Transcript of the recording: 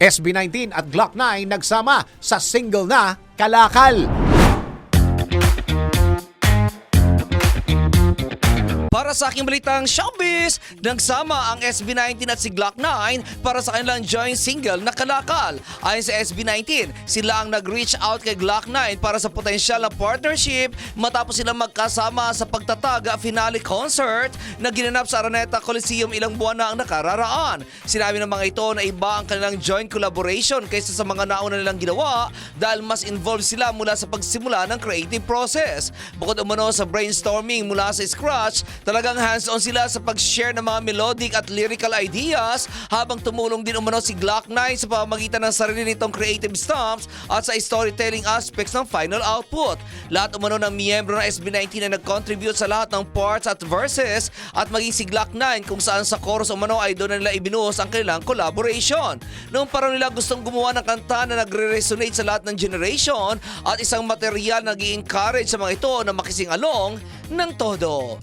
SB19 at Glock 9 nagsama sa single na Kalakal. Para sa aking balitang showbiz, nagsama ang SB19 at si Glock 9 para sa kanilang joint single na Kalakal. Ayon sa SB19, sila ang nag-reach out kay Glock 9 para sa potensyal na partnership matapos sila magkasama sa pagtataga finale concert na ginanap sa Araneta Coliseum ilang buwan na ang nakararaan. Sinabi ng mga ito na iba ang kanilang joint collaboration kaysa sa mga nauna nilang ginawa dahil mas involved sila mula sa pagsimula ng creative process. Bukod umano sa brainstorming mula sa scratch, talagang hands-on sila sa pag-share ng mga melodic at lyrical ideas habang tumulong din umano si Glock 9 sa pamamagitan ng sarili nitong creative stumps at sa storytelling aspects ng final output. Lahat umano ng miyembro ng SB19 na nag-contribute sa lahat ng parts at verses at maging si Glock 9 kung saan sa chorus umano ay doon na nila ibinuhos ang kanilang collaboration. Noong parang nila gustong gumawa ng kanta na nagre-resonate sa lahat ng generation at isang material na nag encourage sa mga ito na makising along ng todo.